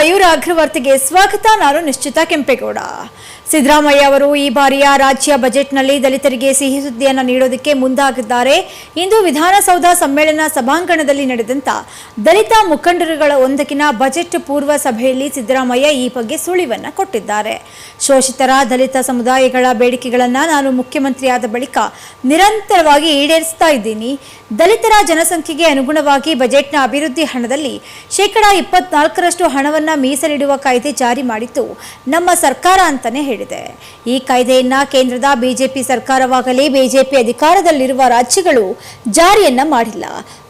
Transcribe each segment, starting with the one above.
ಮಯೂರ ಅಗ್ರವರ್ತಿಗೆ ಸ್ವಾಗತ. ನಾನು ನಿಶ್ಚಿತ ಕೆಂಪೇಗೌಡ. ಸಿದ್ದರಾಮಯ್ಯ ಅವರು ಈ ಬಾರಿಯ ರಾಜ್ಯ ಬಜೆಟ್ನಲ್ಲಿ ದಲಿತರಿಗೆ ಸಿಹಿ ಸುದ್ದಿಯನ್ನು ನೀಡೋದಕ್ಕೆ ಮುಂದಾಗಿದ್ದಾರೆ. ಇಂದು ವಿಧಾನಸೌಧ ಸಮ್ಮೇಳನ ಸಭಾಂಗಣದಲ್ಲಿ ನಡೆದಂತ ದಲಿತ ಮುಖಂಡರುಗಳ ಒಂದಕ್ಕಿನ ಬಜೆಟ್ ಪೂರ್ವ ಸಭೆಯಲ್ಲಿ ಸಿದ್ದರಾಮಯ್ಯ ಈ ಬಗ್ಗೆ ಸುಳಿವನ್ನು ಕೊಟ್ಟಿದ್ದಾರೆ. ಶೋಷಿತರ ದಲಿತ ಸಮುದಾಯಗಳ ಬೇಡಿಕೆಗಳನ್ನು ನಾನು ಮುಖ್ಯಮಂತ್ರಿಯಾದ ಬಳಿಕ ನಿರಂತರವಾಗಿ ಈಡೇರಿಸ್ತಾ ಇದ್ದೀನಿ. ದಲಿತರ ಜನಸಂಖ್ಯೆಗೆ ಅನುಗುಣವಾಗಿ ಬಜೆಟ್ನ ಅಭಿವೃದ್ಧಿ ಹಣದಲ್ಲಿ ಶೇಕಡಾ ಇಪ್ಪತ್ನಾಲ್ಕರಷ್ಟು ಹಣವನ್ನ ಮೀಸಲಿಡುವ ಕಾಯ್ದೆ ಜಾರಿ ಮಾಡಿತ್ತು. ನಮ್ಮ ಸರ್ಕಾರ ಅಂತಾನೆ ಹೇಳಿದೆ. ಈ ಕಾಯ್ದೆಯನ್ನ ಕೇಂದ್ರದ ಬಿಜೆಪಿ ಸರ್ಕಾರವಾಗಲಿ ಬಿಜೆಪಿ ಅಧಿಕಾರದಲ್ಲಿರುವ ರಾಜ್ಯಗಳು ಜಾರಿಯನ್ನ ಮಾಡಿಲ್ಲ.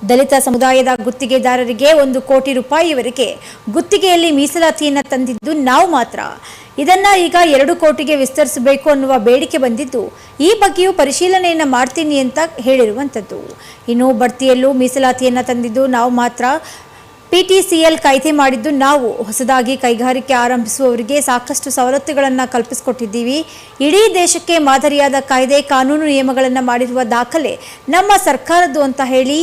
ದಲಿತ ಸಮುದಾಯದ ಗುತ್ತಿಗೆದಾರರಿಗೆ ಒಂದು ಕೋಟಿ ರೂಪಾಯಿವರೆಗೆ ಗುತ್ತಿಗೆಯಲ್ಲಿ ಮೀಸಲಾತಿಯನ್ನ ತಂದಿದ್ದು ನಾವು ಮಾತ್ರ. ಇದನ್ನ ಈಗ ಎರಡು ಕೋಟಿಗೆ ವಿಸ್ತರಿಸಬೇಕು ಅನ್ನುವ ಬೇಡಿಕೆ ಬಂದಿದ್ದು, ಈ ಬಗ್ಗೆಯೂ ಪರಿಶೀಲನೆಯನ್ನ ಮಾಡ್ತೀನಿ ಅಂತ ಹೇಳಿರುವಂಥದ್ದು ಇನ್ನು ಬಡ್ತಿಯಲ್ಲೂ ಮೀಸಲಾತಿಯನ್ನ ತಂದಿದ್ದು ನಾವು ಮಾತ್ರ. ಪಿಟಿಸಿಎಲ್ ಕಾಯ್ದೆ ಮಾಡಿದ್ದು ನಾವು. ಹೊಸದಾಗಿ ಕೈಗಾರಿಕೆ ಆರಂಭಿಸುವವರಿಗೆ ಸಾಕಷ್ಟು ಸವಲತ್ತುಗಳನ್ನು ಕಲ್ಪಿಸಿಕೊಟ್ಟಿದ್ದೀವಿ. ಇಡೀ ದೇಶಕ್ಕೆ ಮಾದರಿಯಾದ ಕಾಯ್ದೆ, ಕಾನೂನು ನಿಯಮಗಳನ್ನು ಮಾಡಿರುವ ದಾಖಲೆ ನಮ್ಮ ಸರ್ಕಾರದ್ದು ಅಂತ ಹೇಳಿ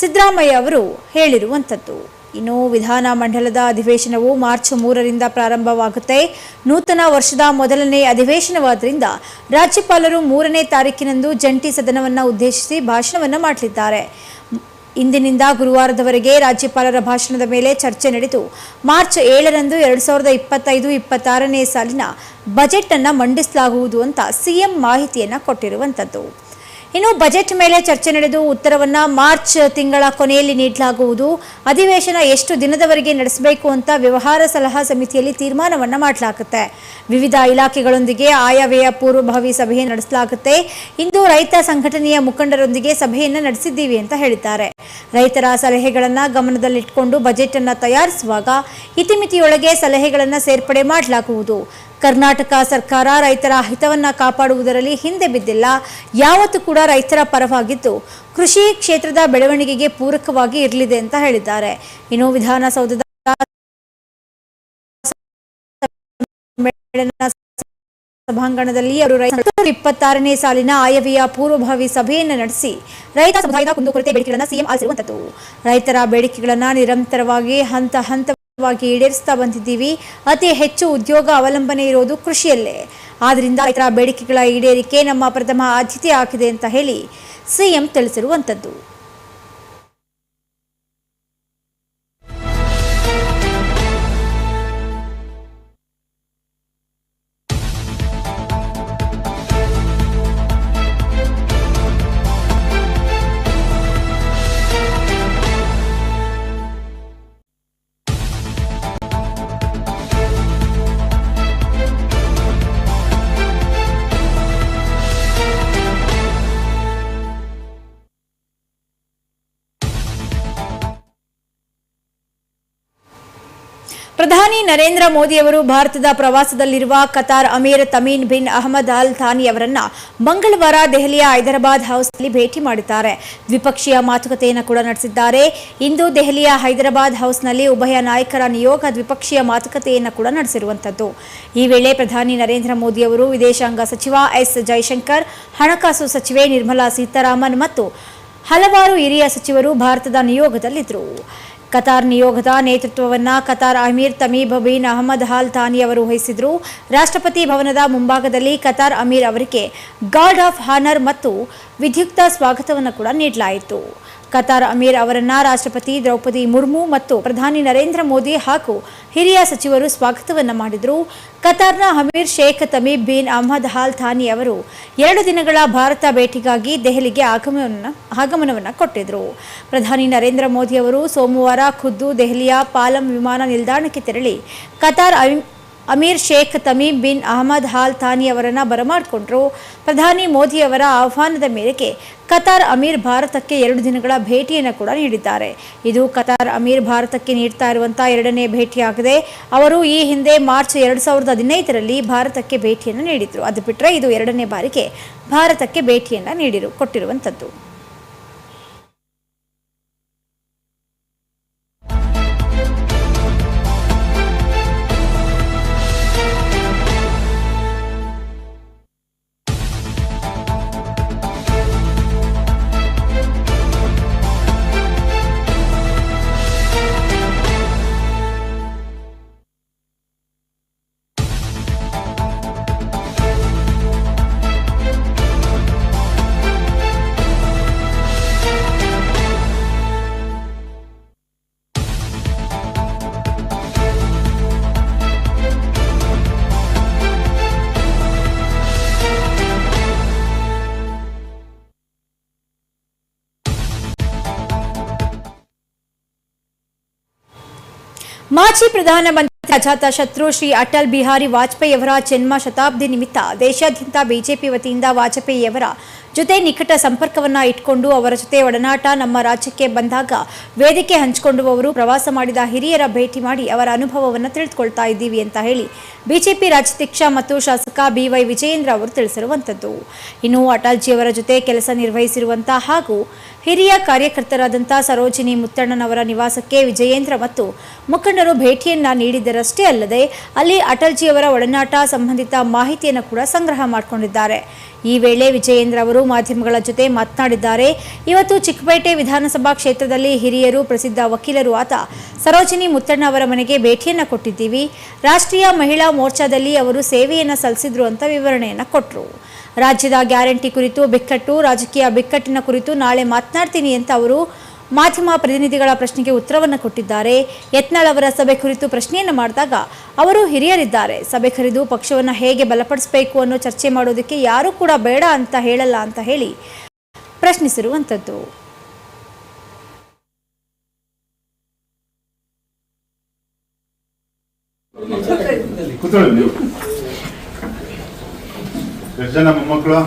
ಸಿದ್ದರಾಮಯ್ಯ ಅವರು ಹೇಳಿರುವಂಥದ್ದು. ಇನ್ನು ವಿಧಾನ ಮಂಡಲದ ಅಧಿವೇಶನವು ಮಾರ್ಚ್ ಮೂರರಿಂದ ಪ್ರಾರಂಭವಾಗುತ್ತೆ. ನೂತನ ವರ್ಷದ ಮೊದಲನೇ ಅಧಿವೇಶನವಾದ್ದರಿಂದ ರಾಜ್ಯಪಾಲರು ಮೂರನೇ ತಾರೀಕಿನಂದು ಜಂಟಿ ಸದನವನ್ನು ಉದ್ದೇಶಿಸಿ ಭಾಷಣವನ್ನು ಮಾಡಲಿದ್ದಾರೆ. ಇಂದಿನಿಂದ ಗುರುವಾರದವರೆಗೆ ರಾಜ್ಯಪಾಲರ ಭಾಷಣದ ಮೇಲೆ ಚರ್ಚೆ ನಡೆದು ಮಾರ್ಚ್ ಏಳರಂದು ಎರಡು ಸಾವಿರದ ಇಪ್ಪತ್ತೈದು, ಇಪ್ಪತ್ತಾರನೇ ಸಾಲಿನ ಬಜೆಟ್ ಅನ್ನು ಮಂಡಿಸಲಾಗುವುದು ಅಂತ ಸಿಎಂ ಮಾಹಿತಿಯನ್ನು ಕೊಟ್ಟಿರುವಂಥದ್ದು ಇನ್ನು ಬಜೆಟ್ ಮೇಲೆ ಚರ್ಚೆ ನಡೆದು ಉತ್ತರವನ್ನ ಮಾರ್ಚ್ ತಿಂಗಳ ಕೊನೆಯಲ್ಲಿ ನೀಡಲಾಗುವುದು. ಅಧಿವೇಶನ ಎಷ್ಟು ದಿನದವರೆಗೆ ನಡೆಸಬೇಕು ಅಂತ ವ್ಯವಹಾರ ಸಲಹಾ ಸಮಿತಿಯಲ್ಲಿ ತೀರ್ಮಾನವನ್ನ ಮಾಡಲಾಗುತ್ತೆ. ವಿವಿಧ ಇಲಾಖೆಗಳೊಂದಿಗೆ ಆಯವ್ಯಯ ಪೂರ್ವಭಾವಿ ಸಭೆ ನಡೆಸಲಾಗುತ್ತೆ. ಇಂದು ರೈತ ಸಂಘಟನೆಯ ಮುಖಂಡರೊಂದಿಗೆ ಸಭೆಯನ್ನ ನಡೆಸಿದ್ದೀವಿ ಅಂತ ಹೇಳಿದ್ದಾರೆ. ರೈತರ ಸಲಹೆಗಳನ್ನ ಗಮನದಲ್ಲಿಟ್ಟುಕೊಂಡು ಬಜೆಟ್ ಅನ್ನ ತಯಾರಿಸುವಾಗ ಇತಿಮಿತಿಯೊಳಗೆ ಸಲಹೆಗಳನ್ನ ಸೇರ್ಪಡೆ ಮಾಡಲಾಗುವುದು. ಕರ್ನಾಟಕ ಸರ್ಕಾರ ರೈತರ ಹಿತವನ್ನ ಕಾಪಾಡುವುದರಲ್ಲಿ ಹಿಂದೆ ಬಿದ್ದಿಲ್ಲ. ಯಾವತ್ತೂ ಕೂಡ ರೈತರ ಪರವಾಗಿದ್ದು ಕೃಷಿ ಕ್ಷೇತ್ರದ ಬೆಳವಣಿಗೆಗೆ ಪೂರಕವಾಗಿ ಇರಲಿದೆ ಅಂತ ಹೇಳಿದ್ದಾರೆ. ಇನ್ನು ವಿಧಾನಸೌಧದ ಸಭಾಂಗಣದಲ್ಲಿ ಅವರು ಇಪ್ಪತ್ತಾರನೇ ಸಾಲಿನ ಆಯವ್ಯಯ ಪೂರ್ವಭಾವಿ ಸಭೆಯನ್ನು ನಡೆಸಿ ರೈತ ಸಮುದಾಯದ ಕುಂದುಕೊರತೆ ಬೇಡಿಕೆಗಳನ್ನು ಸಿಎಂ ಆಲಿಸಿರುವಂತದ್ದು. ರೈತರ ಬೇಡಿಕೆಗಳನ್ನು ನಿರಂತರವಾಗಿ ಹಂತ ಹಂತ ಹಂತವಾಗಿ ಈಡೇರಿಸ್ತಾ ಬಂದಿದ್ದೀವಿ. ಅತಿ ಹೆಚ್ಚು ಉದ್ಯೋಗ ಅವಲಂಬನೆ ಇರೋದು ಕೃಷಿಯಲ್ಲೇ. ಆದ್ರಿಂದ ರೈತರ ಬೇಡಿಕೆಗಳ ಈಡೇರಿಕೆ ನಮ್ಮ ಪ್ರಥಮ ಆದ್ಯತೆ ಆಗಿದೆ ಅಂತ ಹೇಳಿ ಸಿಎಂ ತಿಳಿಸಿರುವಂಥದ್ದು ಪ್ರಧಾನಿ ನರೇಂದ್ರ ಮೋದಿಯವರು ಭಾರತದ ಪ್ರವಾಸದಲ್ಲಿರುವ Qatar Amir Tamim bin Ahmad Al Thani ಅವರನ್ನ ಮಂಗಳವಾರ ದೆಹಲಿಯ ಹೈದರಾಬಾದ್ ಹೌಸ್ನಲ್ಲಿ ಭೇಟಿ ಮಾಡಿದ್ದಾರೆ. ದ್ವಿಪಕ್ಷೀಯ ಮಾತುಕತೆಯನ್ನು ಕೂಡ ನಡೆಸಿದ್ದಾರೆ. ಇಂದು ದೆಹಲಿಯ ಹೈದರಾಬಾದ್ ಹೌಸ್ನಲ್ಲಿ ಉಭಯ ನಾಯಕರ ನಿಯೋಗ ದ್ವಿಪಕ್ಷೀಯ ಮಾತುಕತೆಯನ್ನು ಕೂಡ ನಡೆಸಿರುವಂಥದ್ದು. ಈ ವೇಳೆ ಪ್ರಧಾನಿ ನರೇಂದ್ರ ಮೋದಿಯವರು ವಿದೇಶಾಂಗ ಸಚಿವ ಎಸ್ ಜೈಶಂಕರ್, ಹಣಕಾಸು ಸಚಿವೆ ನಿರ್ಮಲಾ ಸೀತಾರಾಮನ್ ಮತ್ತು ಹಲವಾರು ಹಿರಿಯ ಸಚಿವರು ಭಾರತದ ನಿಯೋಗದಲ್ಲಿದ್ದರು. ಕತಾರ್ ನಿಯೋಗದ ನೇತೃತ್ವವನ್ನು Qatar Amir Tamim bin Ahmad Al Thani ಅವರು ವಹಿಸಿದರು. ರಾಷ್ಟ್ರಪತಿ ಭವನದ ಮುಂಭಾಗದಲ್ಲಿ ಕತಾರ್ ಅಮೀರ್ ಅವರಿಗೆ ಗಾರ್ಡ್ ಆಫ್ ಹಾನರ್ ಮತ್ತು ವಿಧ್ಯುಕ್ತ ಸ್ವಾಗತವನ್ನು ಕೂಡ ನೀಡಲಾಯಿತು. ಕತಾರ್ ಅಮೀರ್ ಅವರನ್ನ ರಾಷ್ಟ್ರಪತಿ ದ್ರೌಪದಿ ಮುರ್ಮು ಮತ್ತು ಪ್ರಧಾನಿ ನರೇಂದ್ರ ಮೋದಿ ಹಾಗೂ ಹಿರಿಯ ಸಚಿವರು ಸ್ವಾಗತವನ್ನ ಮಾಡಿದರು. ಕತಾರ್ನ Amir Sheikh Tamim bin Ahmad Al Thani ಅವರು ಎರಡು ದಿನಗಳ ಭಾರತ ಭೇಟಿಗಾಗಿ ದೆಹಲಿಗೆ ಆಗಮನ ಆಗಮನವನ್ನು ಕೊಟ್ಟಿದ್ದರು ಪ್ರಧಾನಿ ನರೇಂದ್ರ ಮೋದಿ ಅವರು ಸೋಮವಾರ ಖುದ್ದು ದೆಹಲಿಯ ಪಾಲಂ ವಿಮಾನ ನಿಲ್ದಾಣಕ್ಕೆ ತೆರಳಿ Qatar Amir Sheikh Tamim bin Ahmad Al Thani ಅವರನ್ನು ಬರಮಾಡಿಕೊಂಡರು. ಪ್ರಧಾನಿ ಮೋದಿ ಅವರ ಆಹ್ವಾನದ ಮೇರೆಗೆ ಕತಾರ್ ಅಮೀರ್ ಭಾರತಕ್ಕೆ ಎರಡು ದಿನಗಳ ಭೇಟಿಯನ್ನು ಕೂಡ ನೀಡಿದ್ದಾರೆ. ಇದು ಕತಾರ್ ಅಮೀರ್ ಭಾರತಕ್ಕೆ ನೀಡ್ತಾ ಇರುವಂತಹ ಎರಡನೇ ಭೇಟಿಯಾಗಿದೆ. ಅವರು ಈ ಹಿಂದೆ ಮಾರ್ಚ್ ಎರಡು ಸಾವಿರದ ಹದಿನೈದರಲ್ಲಿ ಭಾರತಕ್ಕೆ ಭೇಟಿಯನ್ನು ನೀಡಿದ್ರು. ಅದು ಬಿಟ್ಟರೆ ಇದು ಎರಡನೇ ಬಾರಿಗೆ ಭಾರತಕ್ಕೆ ಭೇಟಿಯನ್ನು ನೀಡಿರು ಕೊಟ್ಟಿರುವಂಥದ್ದು ಮಾಜಿ ಪ್ರಧಾನಮಂತ್ರಿ ಅಜಾತ ಶತ್ರು ಶ್ರೀ ಅಟಲ್ ಬಿಹಾರಿ ವಾಜಪೇಯಿಯವರ ಜನ್ಮ ಶತಾಬ್ದಿ ನಿಮಿತ್ತ ದೇಶಾದ್ಯಂತ ಬಿಜೆಪಿ ವತಿಯಿಂದ ವಾಜಪೇಯಿಯವರ ಜೊತೆ ನಿಕಟ ಸಂಪರ್ಕವನ್ನ ಇಟ್ಕೊಂಡು ಅವರ ಜೊತೆ ಒಡನಾಟ ನಮ್ಮ ರಾಜ್ಯಕ್ಕೆ ಬಂದಾಗ ವೇದಿಕೆ ಹಂಚಿಕೊಂಡವರು ಪ್ರವಾಸ ಮಾಡಿದ ಹಿರಿಯರ ಭೇಟಿ ಮಾಡಿ ಅವರ ಅನುಭವವನ್ನು ತಿಳಿದುಕೊಳ್ತಾ ಇದ್ದೀವಿ ಅಂತ ಹೇಳಿ ಬಿಜೆಪಿ ರಾಜ್ಯಾಧ್ಯಕ್ಷ ಮತ್ತು ಶಾಸಕ ಬಿವೈ ವಿಜಯೇಂದ್ರ ಅವರು ತಿಳಿಸಿರುವಂಥದ್ದು. ಇನ್ನು ಅಟಲ್ಜಿಯವರ ಜೊತೆ ಕೆಲಸ ನಿರ್ವಹಿಸಿರುವಂತಹ ಹಾಗೂ ಹಿರಿಯ ಕಾರ್ಯಕರ್ತರಾದಂಥ ಸರೋಜಿನಿ ಮುತ್ತಣ್ಣನವರ ನಿವಾಸಕ್ಕೆ ವಿಜಯೇಂದ್ರ ಮತ್ತು ಮುಖಂಡರು ಭೇಟಿಯನ್ನ ನೀಡಿದ್ದರಷ್ಟೇ ಅಲ್ಲದೆ ಅಲ್ಲಿ ಅಟಲ್ಜಿಯವರ ಒಡನಾಟ ಸಂಬಂಧಿತ ಮಾಹಿತಿಯನ್ನು ಕೂಡ ಸಂಗ್ರಹ ಮಾಡಿಕೊಂಡಿದ್ದಾರೆ. ಈ ವೇಳೆ ವಿಜಯೇಂದ್ರ ಅವರು ಮಾಧ್ಯಮಗಳ ಜೊತೆ ಮಾತನಾಡಿದ್ದಾರೆ. ಇವತ್ತು ಚಿಕ್ಕಪೇಟೆ ವಿಧಾನಸಭಾ ಕ್ಷೇತ್ರದಲ್ಲಿ ಹಿರಿಯರು, ಪ್ರಸಿದ್ಧ ವಕೀಲರು ಆತ ಸರೋಜಿನಿ ಮುತ್ತಣ್ಣ ಅವರ ಮನೆಗೆ ಭೇಟಿಯನ್ನು ಕೊಟ್ಟಿದ್ದೀವಿ. ರಾಷ್ಟ್ರೀಯ ಮಹಿಳಾ ಮೋರ್ಚಾದಲ್ಲಿ ಅವರು ಸೇವೆಯನ್ನು ಸಲ್ಲಿಸಿದ್ರು ಅಂತ ವಿವರಣೆಯನ್ನು ಕೊಟ್ಟರು ರಾಜ್ಯದ ಗ್ಯಾರಂಟಿ ಕುರಿತು ಬಿಕ್ಕಟ್ಟು, ರಾಜಕೀಯ ಬಿಕ್ಕಟ್ಟಿನ ಕುರಿತು ನಾಳೆ ಮಾತನಾಡ್ತೀನಿ ಅಂತ ಅವರು ಮಾಧ್ಯಮ ಪ್ರತಿನಿಧಿಗಳ ಪ್ರಶ್ನೆಗೆ ಉತ್ತರವನ್ನು ಕೊಟ್ಟಿದ್ದಾರೆ. ಯತ್ನಾಳ್ ಅವರ ಸಭೆ ಕುರಿತು ಪ್ರಶ್ನೆಯನ್ನು ಮಾಡಿದಾಗ ಅವರು ಹಿರಿಯರಿದ್ದಾರೆ. ಸಭೆ ಕರೆದು ಪಕ್ಷವನ್ನು ಹೇಗೆ ಬಲಪಡಿಸಬೇಕು ಅನ್ನೋ ಚರ್ಚೆ ಮಾಡೋದಕ್ಕೆ ಯಾರೂ ಕೂಡ ಬೇಡ ಅಂತ ಹೇಳಲ್ಲ ಅಂತ ಹೇಳಿ ಪ್ರಶ್ನಿಸಿರುವಂಥದ್ದು. ಎಷ್ಟು ಜನ ಮೊಮ್ಮಕ್ಕಳು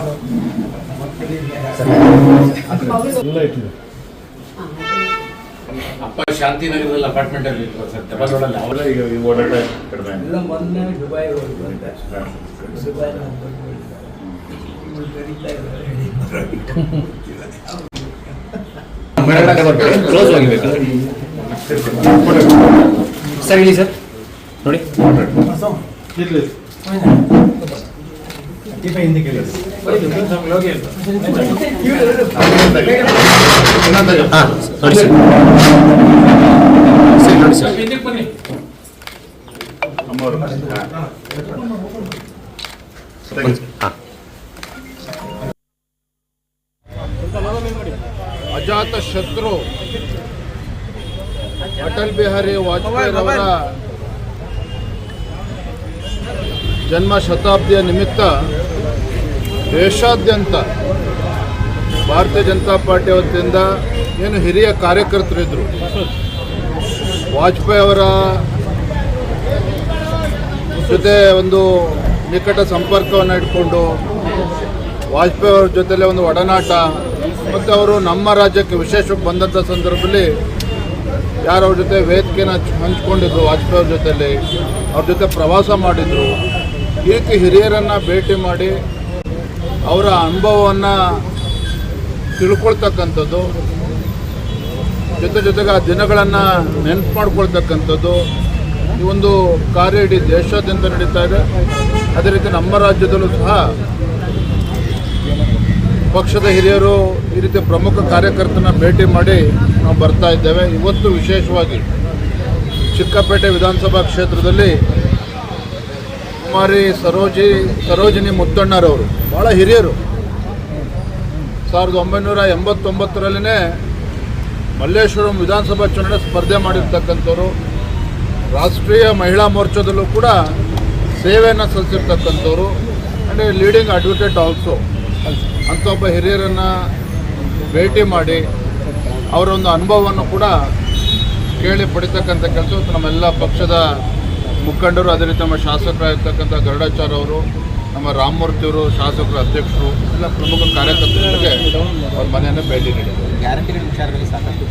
ಶಾಂತಿನಗರದಲ್ಲಿ ಅಪಾರ್ಟ್ಮೆಂಟ್ ಅಲ್ಲಿ ಇದ್ರು ಸರ್ ರೋಡಲ್ಲಿ ಅವರ ಈಗ ಈ ಓಡಾಟ ಕಡಿಮೆ ಎಲ್ಲ ಮೊನ್ನೆ ದುಬೈ ದುಬೈ ಕ್ಲೋಸ್ ಆಗಿಬೇಕು ಸರ್ ನೋಡಿ. ಸರ್ ನೋಡಿ ಹಾಂ ನೋಡಿ ಸರ್. ಸರಿ ನೋಡಿ ಸರ್. ಅಮ್ಮವರು ಹಾಂ. ಅಜಾತ ಶತ್ರು ಅಟಲ್ ಬಿಹಾರಿ ವಾಜಪೇಯಿರವರ ಜನ್ಮ ಶತಾಬ್ದಿಯ ನಿಮಿತ್ತ ದೇಶಾದ್ಯಂತ ಭಾರತೀಯ ಜನತಾ ಪಾರ್ಟಿ ವತಿಯಿಂದ ಏನು ಹಿರಿಯ ಕಾರ್ಯಕರ್ತರಿದ್ದರು ವಾಜಪೇಯಿ ಅವರ ಜೊತೆ ಒಂದು ನಿಕಟ ಸಂಪರ್ಕವನ್ನು ಇಟ್ಕೊಂಡು, ವಾಜಪೇಯಿ ಅವರ ಜೊತೆಲೆ ಒಂದು ಒಡನಾಟ, ಮತ್ತು ಅವರು ನಮ್ಮ ರಾಜ್ಯಕ್ಕೆ ವಿಶೇಷವಾಗಿ ಬಂದಂಥ ಸಂದರ್ಭದಲ್ಲಿ ಯಾರು ಅವ್ರ ಜೊತೆ ವೇದಿಕೆನ ಹಂಚ್- ಹಂಚ್ಕೊಂಡಿದ್ರು, ವಾಜಪೇಯಿ ಅವ್ರ ಜೊತೆಲಿ, ಅವ್ರ ಜೊತೆ ಪ್ರವಾಸ ಮಾಡಿದರು. ಈ ರೀತಿ ಹಿರಿಯರನ್ನು ಭೇಟಿ ಮಾಡಿ ಅವರ ಅನುಭವವನ್ನು ತಿಳ್ಕೊಳ್ತಕ್ಕಂಥದ್ದು, ಜೊತೆ ಜೊತೆಗೆ ಆ ದಿನಗಳನ್ನು ನೆನಪು ಮಾಡ್ಕೊಳ್ತಕ್ಕಂಥದ್ದು ಈ ಒಂದು ಕಾರ್ಯ ಇಡೀ ದೇಶಾದ್ಯಂತ ನಡೀತಾ ಇದೆ. ಅದೇ ರೀತಿ ನಮ್ಮ ರಾಜ್ಯದಲ್ಲೂ ಸಹ ಪಕ್ಷದ ಹಿರಿಯರು ಈ ರೀತಿ ಪ್ರಮುಖ ಕಾರ್ಯಕರ್ತನ ಭೇಟಿ ಮಾಡಿ ನಾವು ಬರ್ತಾ ಇದ್ದೇವೆ. ಇವತ್ತು ವಿಶೇಷವಾಗಿ ಚಿಕ್ಕಪೇಟೆ ವಿಧಾನಸಭಾ ಕ್ಷೇತ್ರದಲ್ಲಿ ಕುಮಾರಿ ಸರೋಜಿ, ಸರೋಜಿನಿ ಮುತ್ತಣ್ಣರವರು ಭಾಳ ಹಿರಿಯರು. ಸಾವಿರದ ಒಂಬೈನೂರ ಎಂಬತ್ತೊಂಬತ್ತರಲ್ಲೇ ಮಲ್ಲೇಶ್ವರಂ ವಿಧಾನಸಭಾ ಚುನಾವಣೆ ಸ್ಪರ್ಧೆ ಮಾಡಿರ್ತಕ್ಕಂಥವ್ರು, ರಾಷ್ಟ್ರೀಯ ಮಹಿಳಾ ಮೋರ್ಚಾದಲ್ಲೂ ಕೂಡ ಸೇವೆಯನ್ನು ಸಲ್ಲಿಸಿರ್ತಕ್ಕಂಥವ್ರು ಆ್ಯಂಡ್ ಲೀಡಿಂಗ್ ಅಡ್ವೊಕೇಟ್ ಆಲ್ಸೋ ಅಂತ ಒಬ್ಬ ಹಿರಿಯರನ್ನು ಭೇಟಿ ಮಾಡಿ ಅವರ ಒಂದು ಅನುಭವವನ್ನು ಕೂಡ ಕೇಳಿ ಪಡಿತಕ್ಕಂಥ ಕೆಲಸ. ನಮ್ಮೆಲ್ಲ ಪಕ್ಷದ ಮುಖಂಡರು, ಅದೇ ರೀತಿ ನಮ್ಮ ಶಾಸಕರಾಗಿರ್ತಕ್ಕಂಥ ಗರುಡಾಚಾರ್ಯ ಅವರು ನಮ್ಮ ರಾಮಮೂರ್ತಿಯವರು ಶಾಸಕರು ಅಧ್ಯಕ್ಷರು ಎಲ್ಲ ಪ್ರಮುಖ ಕಾರ್ಯಕರ್ತರಿಗೆ ಅವ್ರ ಮನೆಯನ್ನು ಭೇಟಿ ನೀಡಿದರು. ಗ್ಯಾರಂಟಿಗಳ ವಿಚಾರದಲ್ಲಿ ಸಾಕಷ್ಟು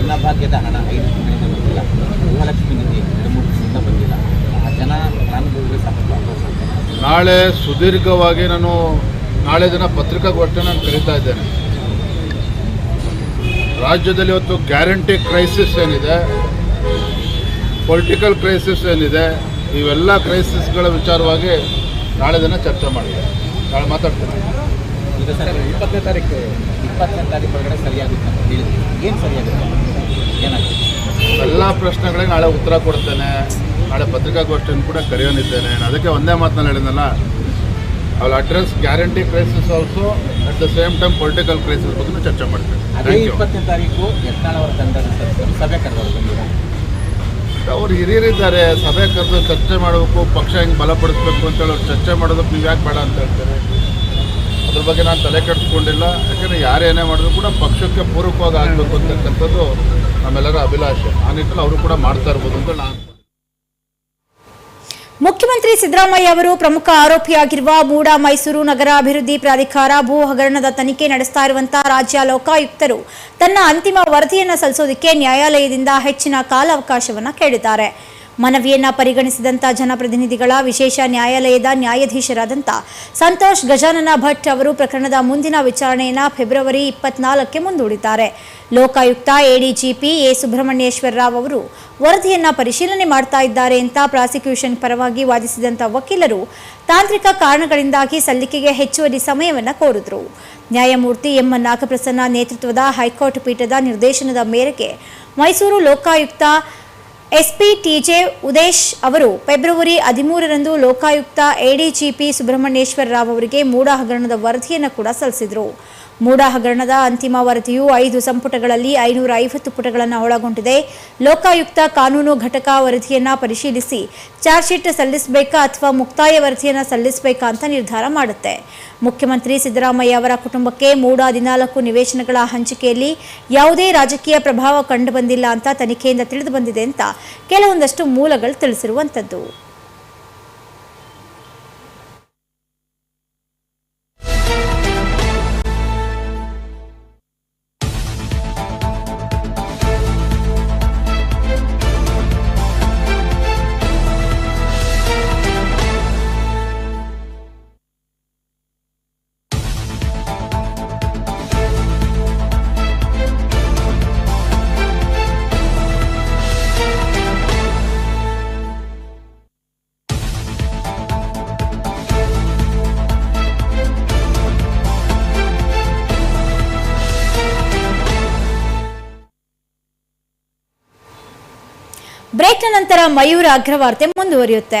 ಅನ್ನ ಭಾಗ್ಯದ ಹಣ ಐದು ತಿಂಗಳಿಂದ ಬಂದಿಲ್ಲ. ಗೃಹಲಕ್ಷ್ಮಿ ನಿಧಿ ಎರಡು ಮೂರು ತಿಂಗಳಿಂದ ಬಂದಿಲ್ಲ. ಆ ಜನ ಫಲಾನುಭವಿಗಳಿಗೆ ಸಾಕಷ್ಟು. ನಾಳೆ ಸುದೀರ್ಘವಾಗಿ ನಾನು ನಾಳೆ ದಿನ ಪತ್ರಿಕಾಗೋಷ್ಠಿ ನಾನು ಕರೀತಾ ಇದ್ದೇನೆ. ರಾಜ್ಯದಲ್ಲಿ ಇವತ್ತು ಗ್ಯಾರಂಟಿ ಕ್ರೈಸಿಸ್ ಏನಿದೆ ಪೊಲಿಟಿಕಲ್ ಕ್ರೈಸಿಸ್ ಏನಿದೆ ಇವೆಲ್ಲ ಕ್ರೈಸಿಸ್ಗಳ ವಿಚಾರವಾಗಿ ನಾಳೆ ದಿನ ಚರ್ಚೆ ಮಾಡಿದೆ. ನಾಳೆ ಮಾತಾಡ್ತೀನಿ. ಈಗ ಸರ್ ಇಪ್ಪತ್ತನೇ ತಾರೀಕು ಇಪ್ಪತ್ತನೇ ತಾರೀಕು ಒಳಗಡೆ ಸರಿಯಾಗುತ್ತೆ ಅಂತ ಹೇಳಿದ್ವಿ ಏನು ಸರಿಯಾಗುತ್ತೆ? ಏನಾಗುತ್ತೆ? ಎಲ್ಲ ಪ್ರಶ್ನೆಗಳಿಗೆ ನಾಳೆ ಉತ್ತರ ಕೊಡ್ತೇನೆ. ನಾಳೆ ಪತ್ರಿಕಾಗೋಷ್ಠಿಯನ್ನು ಕೂಡ ಕರೆಯೋನಿದ್ದೇನೆ. ನಾನು ಅದಕ್ಕೆ ಒಂದೇ ಮಾತನ್ನ ಹೇಳಿದ್ನಲ್ಲ ಅವ್ರ address guarantee crisis also at the same time political crisis ಬಗ್ಗೆ ಚರ್ಚೆ ಮಾಡ್ತೇನೆ. ಅದೇ ಇಪ್ಪತ್ತನೇ ತಾರೀಕು ಯತ್ನಾಳ್ ಅವರ ಸಭೆ ಕರೆದವರು ಅವ್ರು ಹಿರಿಯರಿದ್ದಾರೆ, ಸಭೆ ಕರೆದು ಚರ್ಚೆ ಮಾಡಬೇಕು, ಪಕ್ಷ ಹೆಂಗೆ ಬಲಪಡಿಸ್ಬೇಕು ಅಂತೇಳಿ ಅವ್ರು ಚರ್ಚೆ ಮಾಡೋದಕ್ಕೆ ನೀವು ಯಾಕೆ ಬೇಡ ಅಂತ ಹೇಳ್ತಾರೆ? ಅದ್ರ ಬಗ್ಗೆ ನಾನು ತಲೆ ಕೆಡಿಸ್ಕೊಂಡಿಲ್ಲ. ಯಾಕಂದರೆ ಯಾರೇನೇ ಮಾಡಿದ್ರು ಕೂಡ ಪಕ್ಷಕ್ಕೆ ಪೂರಕವಾಗಿ ಆಗಬೇಕು ಅಂತಕ್ಕಂಥದ್ದು ನಮ್ಮೆಲ್ಲರ ಅಭಿಲಾಷೆ. ಆ ನಿಟ್ಟಿನಲ್ಲಿ ಅವರು ಕೂಡ ಮಾಡ್ತಾ ಇರ್ಬೋದು ಅಂತ ನಾನು ಮುಖ್ಯಮಂತ್ರಿ ಸಿದ್ದರಾಮಯ್ಯ ಅವರು ಪ್ರಮುಖ ಆರೋಪಿಯಾಗಿರುವ ಮೂಡ ಮೈಸೂರು ನಗರ ಅಭಿವೃದ್ಧಿ ಪ್ರಾಧಿಕಾರ ಭೂ ಹಗರಣದ ತನಿಖೆ ನಡೆಸ್ತಾ ಇರುವಂತಹ ರಾಜ್ಯ ಲೋಕಾಯುಕ್ತರು ತನ್ನ ಅಂತಿಮ ವರದಿಯನ್ನು ಸಲ್ಲಿಸೋದಕ್ಕೆ ನ್ಯಾಯಾಲಯದಿಂದ ಹೆಚ್ಚಿನ ಕಾಲಾವಕಾಶವನ್ನು ಕೇಳಿದ್ದಾರೆ. ಮನವಿಯನ್ನ ಪರಿಗಣಿಸಿದಂತ ಜನಪ್ರತಿನಿಧಿಗಳ, ವಿಶೇಷ ನ್ಯಾಯಾಲಯದ ನ್ಯಾಯಾಧೀಶರಾದಂಥ ಸಂತೋಷ್ ಗಜಾನನ ಭಟ್ ಅವರು ಪ್ರಕರಣದ ಮುಂದಿನ ವಿಚಾರಣೆಯನ್ನು ಫೆಬ್ರವರಿ ಇಪ್ಪತ್ನಾಲ್ಕಕ್ಕೆ ಮುಂದೂಡಿದ್ದಾರೆ. Lokayukta, ADGP A. Subrahmanyeshwara Rao ಅವರು ವರದಿಯನ್ನ ಪರಿಶೀಲನೆ ಮಾಡ್ತಾ ಇದ್ದಾರೆ ಅಂತ ಪ್ರಾಸಿಕ್ಯೂಷನ್ ಪರವಾಗಿ ವಾದಿಸಿದಂಥ ವಕೀಲರು ತಾಂತ್ರಿಕ ಕಾರಣಗಳಿಂದಾಗಿ ಸಲ್ಲಿಕೆಗೆ ಹೆಚ್ಚುವರಿ ಸಮಯವನ್ನು ಕೋರಿದ್ರು. ನ್ಯಾಯಮೂರ್ತಿ ಎಂ. ನಾಗಪ್ರಸನ್ನ ನೇತೃತ್ವದ ಹೈಕೋರ್ಟ್ ಪೀಠದ ನಿರ್ದೇಶನದ ಮೇರೆಗೆ Mysuru Lokayukta SP T J Udesh ಅವರು ಫೆಬ್ರವರಿ ಹದಿಮೂರರಂದು ಲೋಕಾಯುಕ್ತ ಎಡಿಜಿಪಿ ಸುಬ್ರಹ್ಮಣ್ಯೇಶ್ವರ ರಾವ್ ಅವರಿಗೆ ಮೂಡ ಹಗರಣದ ವರದಿಯನ್ನು ಕೂಡ ಸಲ್ಲಿಸಿದರು. ಮೂಡ ಹಗರಣದ ಅಂತಿಮ ವರದಿಯು ಐದು ಸಂಪುಟಗಳಲ್ಲಿ ಐನೂರ ಐವತ್ತು ಪುಟಗಳನ್ನು ಒಳಗೊಂಡಿದೆ. ಲೋಕಾಯುಕ್ತ ಕಾನೂನು ಘಟಕ ವರದಿಯನ್ನು ಪರಿಶೀಲಿಸಿ ಚಾರ್ಜ್ಶೀಟ್ ಸಲ್ಲಿಸಬೇಕಾ ಅಥವಾ ಮುಕ್ತಾಯ ವರದಿಯನ್ನು ಸಲ್ಲಿಸಬೇಕಾ ಅಂತ ನಿರ್ಧಾರ ಮಾಡುತ್ತೆ. ಮುಖ್ಯಮಂತ್ರಿ ಸಿದ್ದರಾಮಯ್ಯ ಅವರ ಕುಟುಂಬಕ್ಕೆ ಮೂಡ ಹದಿನಾಲ್ಕು ನಿವೇಶನಗಳ ಹಂಚಿಕೆಯಲ್ಲಿ ಯಾವುದೇ ರಾಜಕೀಯ ಪ್ರಭಾವ ಕಂಡುಬಂದಿಲ್ಲ ಅಂತ ತನಿಖೆಯಿಂದ ತಿಳಿದು ಬಂದಿದೆ ಅಂತ ಕೆಲವೊಂದಷ್ಟು ಮೂಲಗಳು ತಿಳಿಸಿರುವಂಥದ್ದು ಮಯೂರ ಅಗ್ರವಾರ್ತೆ ಮುಂದುವರಿಯುತ್ತೆ.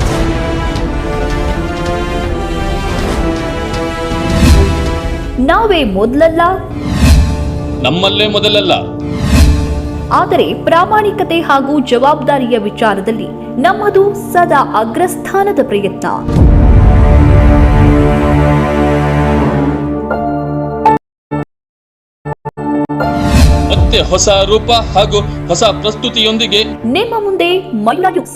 ನಾವೇ ಮೊದಲಲ್ಲ? ನಮ್ಮಲ್ಲೇ ಮೊದಲಲ್ಲ. ಆದರೆ ಪ್ರಾಮಾಣಿಕತೆ ಹಾಗೂ ಜವಾಬ್ದಾರಿಯ ವಿಚಾರದಲ್ಲಿ ನಮ್ಮದು ಸದಾ ಅಗ್ರಸ್ಥಾನದ ಪ್ರಯತ್ನ. ಮತ್ತೆ ಹೊಸ ರೂಪ ಹಾಗೂ ಹೊಸ ಪ್ರಸ್ತುತಿಯೊಂದಿಗೆ ನಿಮ್ಮ ಮುಂದೆ ಮೈಲಾ ನ್ಯೂಸ್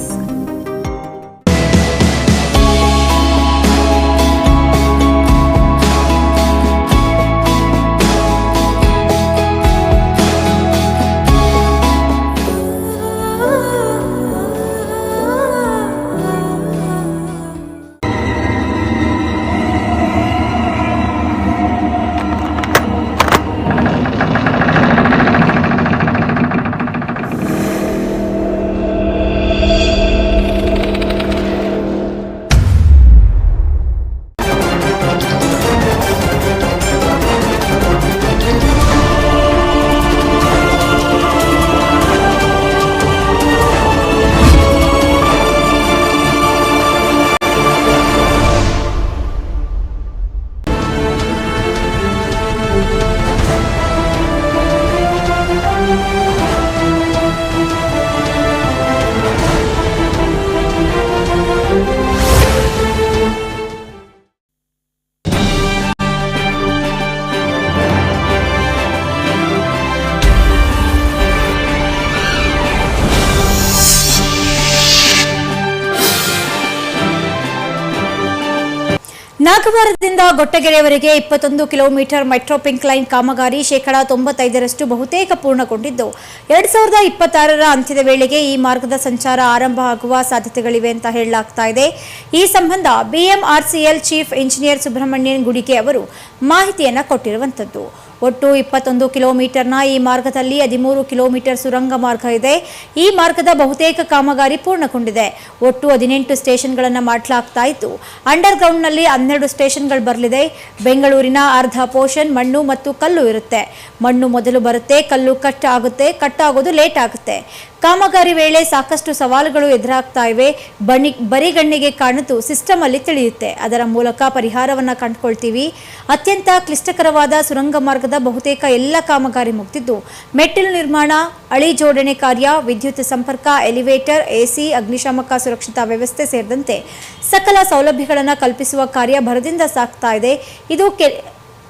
ಗೊಟ್ಟಗೆರೆಯವರೆಗೆ ಇಪ್ಪತ್ತೊಂದು ಕಿಲೋಮೀಟರ್ ಮೆಟ್ರೋ ಪಿಂಕ್ ಲೈನ್ ಕಾಮಗಾರಿ ಶೇಕಡಾ ತೊಂಬತ್ತೈದರಷ್ಟು ಬಹುತೇಕ ಪೂರ್ಣಗೊಂಡಿದ್ದು. ಎರಡ್ ಸಾವಿರದ ಇಪ್ಪತ್ತಾರರ ಅಂತ್ಯದ ವೇಳೆಗೆ ಈ ಮಾರ್ಗದ ಸಂಚಾರ ಆರಂಭ ಆಗುವ ಸಾಧ್ಯತೆಗಳಿವೆ ಅಂತ ಹೇಳಲಾಗ್ತಾ ಇದೆ. ಈ ಸಂಬಂಧ ಬಿಎಂಆರ್ಸಿಎಲ್ ಚೀಫ್ ಇಂಜಿನಿಯರ್ ಸುಬ್ರಹ್ಮಣ್ಯನ್ ಗುಡಿಗೆ ಅವರು ಮಾಹಿತಿಯನ್ನು ಕೊಟ್ಟಿರುವಂತದ್ದು. ಒಟ್ಟು ಇಪ್ಪತ್ತೊಂದು ಕಿಲೋಮೀಟರ್ನ ಈ ಮಾರ್ಗದಲ್ಲಿ ಹದಿಮೂರು ಕಿಲೋಮೀಟರ್ ಸುರಂಗ ಮಾರ್ಗ ಇದೆ. ಈ ಮಾರ್ಗದ ಬಹುತೇಕ ಕಾಮಗಾರಿ ಪೂರ್ಣಗೊಂಡಿದೆ. ಒಟ್ಟು ಹದಿನೆಂಟು ಸ್ಟೇಷನ್ಗಳನ್ನು ಮಾಡಲಾಗ್ತಾ ಇತ್ತು. ಅಂಡರ್ ಗ್ರೌಂಡ್ನಲ್ಲಿ ಹನ್ನೆರಡು ಸ್ಟೇಷನ್ಗಳು ಬರಲಿದೆ. ಬೆಂಗಳೂರಿನ ಅರ್ಧ ಪೋರ್ಷನ್ ಮಣ್ಣು ಮತ್ತು ಕಲ್ಲು ಇರುತ್ತೆ. ಮಣ್ಣು ಮೊದಲು ಬರುತ್ತೆ, ಕಲ್ಲು ಕಟ್ ಆಗುತ್ತೆ, ಕಟ್ ಲೇಟ್ ಆಗುತ್ತೆ. ಕಾಮಗಾರಿ ವೇಳೆ ಸಾಕಷ್ಟು ಸವಾಲುಗಳು ಎದುರಾಗ್ತಾ ಇವೆ. ಬಣಿ ಬರಿಗಣ್ಣಿಗೆ ಕಾಣುತ್ತು ಸಿಸ್ಟಮ್ ಅಲ್ಲಿ ತಿಳಿಯುತ್ತೆ. ಅದರ ಮೂಲಕ ಪರಿಹಾರವನ್ನ ಕಂಡುಕೊಳ್ತೀವಿ. ಅತ್ಯಂತ ಕ್ಲಿಷ್ಟಕರವಾದ ಸುರಂಗ ಮಾರ್ಗದ ಬಹುತೇಕ ಎಲ್ಲ ಕಾಮಗಾರಿ ಮುಗ್ದಿದ್ದು, ಮೆಟ್ಟಿಲು ನಿರ್ಮಾಣ, ಅಳಿ ಜೋಡಣೆ ಕಾರ್ಯ, ವಿದ್ಯುತ್ ಸಂಪರ್ಕ, ಎಲಿವೇಟರ್, ಎಸಿ, ಅಗ್ನಿಶಾಮಕ ಸುರಕ್ಷತಾ ವ್ಯವಸ್ಥೆ ಸೇರಿದಂತೆ ಸಕಲ ಸೌಲಭ್ಯಗಳನ್ನು ಕಲ್ಪಿಸುವ ಕಾರ್ಯ ಭರದಿಂದ ಸಾಗ್ತಾ ಇದೆ. ಇದು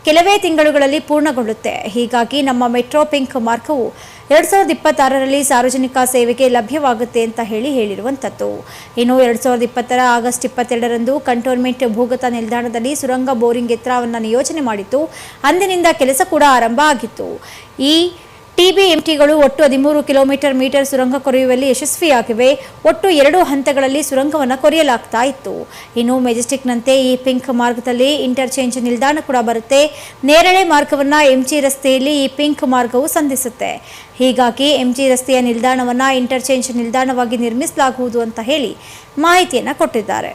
ಕೆಲವೇ ತಿಂಗಳುಗಳಲ್ಲಿ ಪೂರ್ಣಗೊಳ್ಳುತ್ತೆ. ಹೀಗಾಗಿ ನಮ್ಮ ಮೆಟ್ರೋ ಪಿಂಕ್ ಮಾರ್ಗವು ಎರಡ್ ಸಾವಿರದ ಇಪ್ಪತ್ತಾರರಲ್ಲಿ ಸಾರ್ವಜನಿಕ ಸೇವೆಗೆ ಲಭ್ಯವಾಗುತ್ತೆ ಅಂತ ಹೇಳಿ ಹೇಳಿರುವಂಥದ್ದು. ಇನ್ನು ಎರಡ್ ಸಾವಿರದ ಇಪ್ಪತ್ತರ ಆಗಸ್ಟ್ ಇಪ್ಪತ್ತೆರಡರಂದು ಕಂಟೋನ್ಮೆಂಟ್ ಭೂಗತ ನಿಲ್ದಾಣದಲ್ಲಿ ಸುರಂಗ ಬೋರಿಂಗ್ ಎತ್ತರವನ್ನು ನಿಯೋಜನೆ ಮಾಡಿತ್ತು ಅಂದಿನಿಂದ ಕೆಲಸ ಕೂಡ ಆರಂಭ ಆಗಿತ್ತು. ಈ ಟಿಬಿಎಂಟಿಗಳು ಒಟ್ಟು ಹದಿಮೂರು ಕಿಲೋಮೀಟರ್ ಮೀಟರ್ ಸುರಂಗ ಕೊರೆಯುವಲ್ಲಿ ಯಶಸ್ವಿಯಾಗಿವೆ. ಒಟ್ಟು ಎರಡು ಹಂತಗಳಲ್ಲಿ ಸುರಂಗವನ್ನು ಕೊರೆಯಲಾಗ್ತಾ ಇತ್ತು. ಇನ್ನು ಮೆಜೆಸ್ಟಿಕ್ನಂತೆ ಈ ಪಿಂಕ್ ಮಾರ್ಗದಲ್ಲಿ ಇಂಟರ್ಚೇಂಜ್ ನಿಲ್ದಾಣ ಕೂಡ ಬರುತ್ತೆ. ನೇರಳೆ ಮಾರ್ಗವನ್ನು ಎಂಜಿ ರಸ್ತೆಯಲ್ಲಿ ಈ ಪಿಂಕ್ ಮಾರ್ಗವು ಸಂಧಿಸುತ್ತೆ. ಹೀಗಾಗಿ ಎಂಜಿ ರಸ್ತೆಯ ನಿಲ್ದಾಣವನ್ನು ಇಂಟರ್ಚೇಂಜ್ ನಿಲ್ದಾಣವಾಗಿ ನಿರ್ಮಿಸಲಾಗುವುದು ಅಂತ ಹೇಳಿ ಮಾಹಿತಿಯನ್ನು ಕೊಟ್ಟಿದ್ದಾರೆ.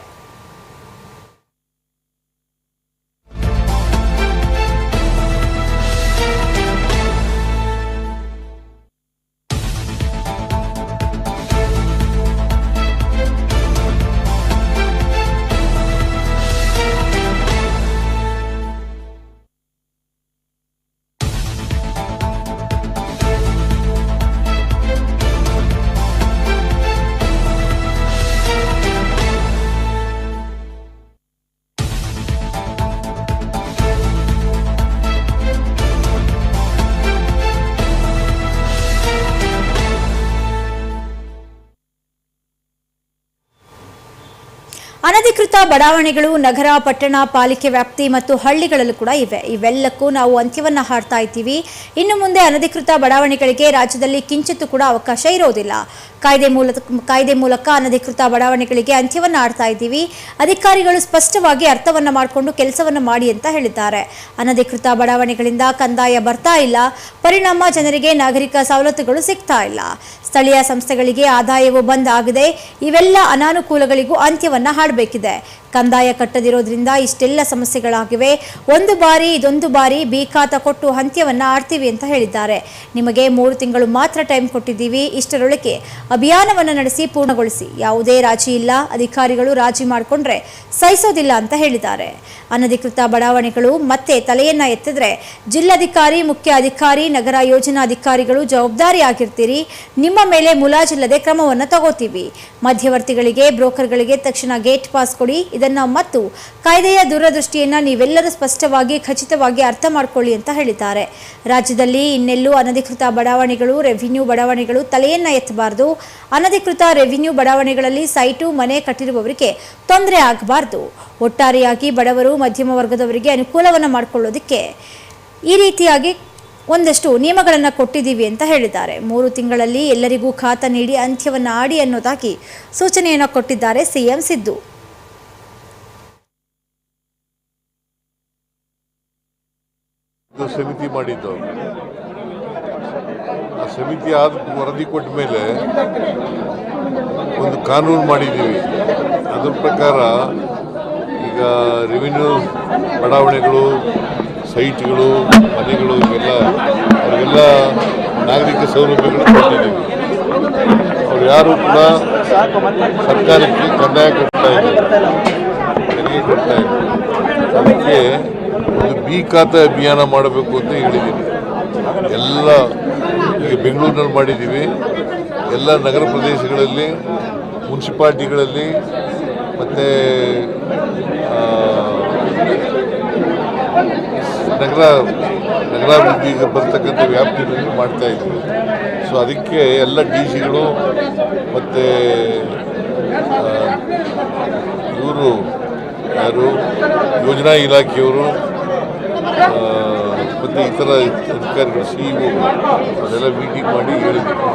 ಬಡಾವಣೆಗಳು, ನಗರ, ಪಟ್ಟಣ, ಪಾಲಿಕೆ ವ್ಯಾಪ್ತಿ ಮತ್ತು ಹಳ್ಳಿಗಳಲ್ಲೂ ಕೂಡ ಇವೆ. ಇವೆಲ್ಲಕ್ಕೂ ನಾವು ಅಂತ್ಯವನ್ನು ಹಾಡ್ತಾ ಇದ್ದೀವಿ. ಇನ್ನು ಮುಂದೆ ಅನಧಿಕೃತ ಬಡಾವಣೆಗಳಿಗೆ ರಾಜ್ಯದಲ್ಲಿ ಕಿಂಚಿತ್ತು ಕೂಡ ಅವಕಾಶ ಇರೋದಿಲ್ಲ. ಕಾಯ್ದೆ ಮೂಲಕ ಕಾಯ್ದೆ ಮೂಲಕ ಅನಧಿಕೃತ ಬಡಾವಣೆಗಳಿಗೆ ಅಂತ್ಯವನ್ನ ಆಡ್ತಾ ಇದ್ದೀವಿ. ಅಧಿಕಾರಿಗಳು ಸ್ಪಷ್ಟವಾಗಿ ಅರ್ಥವನ್ನ ಮಾಡಿಕೊಂಡು ಕೆಲಸವನ್ನ ಮಾಡಿ ಅಂತ ಹೇಳಿದ್ದಾರೆ. ಅನಧಿಕೃತ ಬಡಾವಣೆಗಳಿಂದ ಕಂದಾಯ ಬರ್ತಾ ಇಲ್ಲ. ಪರಿಣಾಮ ಜನರಿಗೆ ನಾಗರಿಕ ಸವಲತ್ತುಗಳು ಸಿಗ್ತಾ ಇಲ್ಲ. ಸ್ಥಳೀಯ ಸಂಸ್ಥೆಗಳಿಗೆ ಆದಾಯವು ಬಂದ್ ಆಗಿದೆ. ಇವೆಲ್ಲ ಅನಾನುಕೂಲಗಳಿಗೂ ಅಂತ್ಯವನ್ನ ಹಾಡಬೇಕಿದೆ. ಕಂದಾಯ ಕಟ್ಟದಿರೋದ್ರಿಂದ ಇಷ್ಟೆಲ್ಲ ಸಮಸ್ಯೆಗಳಾಗಿವೆ. ಒಂದು ಬಾರಿ, ಇದೊಂದು ಬಾರಿ ಬಿ ಕೊಟ್ಟು ಅಂತ್ಯವನ್ನು ಆಡ್ತೀವಿ ಅಂತ ಹೇಳಿದ್ದಾರೆ. ನಿಮಗೆ ಮೂರು ತಿಂಗಳು ಮಾತ್ರ ಟೈಮ್ ಕೊಟ್ಟಿದ್ದೀವಿ. ಇಷ್ಟರೊಳಗೆ ಅಭಿಯಾನವನ್ನು ನಡೆಸಿ ಪೂರ್ಣಗೊಳಿಸಿ. ಯಾವುದೇ ರಾಜಿ ಇಲ್ಲ. ಅಧಿಕಾರಿಗಳು ರಾಜಿ ಮಾಡಿಕೊಂಡ್ರೆ ಸಹಿಸೋದಿಲ್ಲ ಅಂತ ಹೇಳಿದ್ದಾರೆ. ಅನಧಿಕೃತ ಬಡಾವಣೆಗಳು ಮತ್ತೆ ತಲೆಯನ್ನ ಎತ್ತಿದ್ರೆ ಜಿಲ್ಲಾಧಿಕಾರಿ ಮುಖ್ಯ ಅಧಿಕಾರಿ ನಗರ ಯೋಜನಾ ಅಧಿಕಾರಿಗಳು ಜವಾಬ್ದಾರಿ ಆಗಿರ್ತೀರಿ ನಿಮ್ಮ ಮೇಲೆ ಮುಲಾಜಿಲ್ಲದೆ ಕ್ರಮವನ್ನು ತಗೋತೀವಿ. ಮಧ್ಯವರ್ತಿಗಳಿಗೆ, ಬ್ರೋಕರ್ಗಳಿಗೆ ತಕ್ಷಣ ಗೇಟ್ ಪಾಸ್ ಕೊಡಿ. ಇದನ್ನ ಮತ್ತು ಕಾಯ್ದೆಯ ದೂರದೃಷ್ಟಿಯನ್ನು ನೀವೆಲ್ಲರೂ ಸ್ಪಷ್ಟವಾಗಿ, ಖಚಿತವಾಗಿ ಅರ್ಥ ಮಾಡ್ಕೊಳ್ಳಿ ಅಂತ ಹೇಳಿದ್ದಾರೆ. ರಾಜ್ಯದಲ್ಲಿ ಇನ್ನೆಲ್ಲೂ ಅನಧಿಕೃತ ಬಡಾವಣೆಗಳು ರೆವಿನ್ಯೂ ಬಡಾವಣೆಗಳು ತಲೆಯನ್ನ ಎತ್ತಬಾರದು. ಅನಧಿಕೃತ ರೆವಿನ್ಯೂ ಬಡಾವಣೆಗಳಲ್ಲಿ ಸೈಟು, ಮನೆ ಕಟ್ಟಿರುವವರಿಗೆ ತೊಂದರೆ ಆಗಬಾರ್ದು. ಒಟ್ಟಾರೆಯಾಗಿ ಬಡವರು, ಮಧ್ಯಮ ವರ್ಗದವರಿಗೆ ಅನುಕೂಲವನ್ನು ಮಾಡಿಕೊಳ್ಳೋದಕ್ಕೆ ಈ ರೀತಿಯಾಗಿ ಒಂದಷ್ಟು ನಿಯಮಗಳನ್ನು ಕೊಟ್ಟಿದ್ದೀವಿ ಅಂತ ಹೇಳಿದ್ದಾರೆ. ಮೂರು ತಿಂಗಳಲ್ಲಿ ಎಲ್ಲರಿಗೂ ಖಾತ ನೀಡಿ, ಅಂತ್ಯವನ್ನು ಆಡಿ ಅನ್ನೋದಾಗಿ ಸೂಚನೆಯನ್ನು ಕೊಟ್ಟಿದ್ದಾರೆ ಸಿಎಂ ಸಿದ್ದು. ಸಮಿತಿ ಮಾಡಿದ್ದು. ಆ ಸಮಿತಿ ಆದ ವರದಿ ಕೊಟ್ಟ ಮೇಲೆ ಒಂದು ಕಾನೂನು ಮಾಡಿದ್ದೀವಿ. ಅದ್ರ ಪ್ರಕಾರ ಈಗ ರೆವಿನ್ಯೂ ಬಡಾವಣೆಗಳು ಸೈಟ್ಗಳು ಮನೆಗಳು ಇವೆಲ್ಲ, ಅವರಿಗೆಲ್ಲ ನಾಗರಿಕ ಸೌಲಭ್ಯಗಳು ಕೊಟ್ಟಿದ್ದೀವಿ. ಅವ್ರು ಯಾರು ಕೂಡ ಸರ್ಕಾರಕ್ಕೆ ಕಂದಾಯ ಕೊಡ್ತಾ ಇದ್ದಾರೆ ಕೊಡ್ತಾ ಇದ್ದಾರೆ ಅದಕ್ಕೆ ಬಿ ಖಾತೆ ಅಭಿಯಾನ ಮಾಡಬೇಕು ಅಂತ ಹೇಳಿದ್ದೀನಿ. ಎಲ್ಲ ಈಗ ಬೆಂಗಳೂರಿನಲ್ಲಿ ಮಾಡಿದ್ದೀವಿ. ಎಲ್ಲ ನಗರ ಪ್ರದೇಶಗಳಲ್ಲಿ, ಮುನ್ಸಿಪಾಲ್ಟಿಗಳಲ್ಲಿ, ಮತ್ತು ನಗರ ನಗರಾಭಿವೃದ್ಧಿಗೆ ಬರ್ತಕ್ಕಂಥ ವ್ಯಾಪ್ತಿಯಲ್ಲಿ ಮಾಡ್ತಾ ಇದ್ದೀವಿ. ಸೊ ಅದಕ್ಕೆ ಎಲ್ಲ ಡಿ ಸಿಗಳು ಮತ್ತು ಇವರು ಯಾರು? ಯೋಜನೆ ಇಲಾಖೆಯವರು ಮತ್ತು ಇತರ ಅಧಿಕಾರಿಗಳು ಸಿ ಇ ಅದೆಲ್ಲ ಮೀಟಿಂಗ್ ಮಾಡಿ ಹೇಳಿದ್ರು.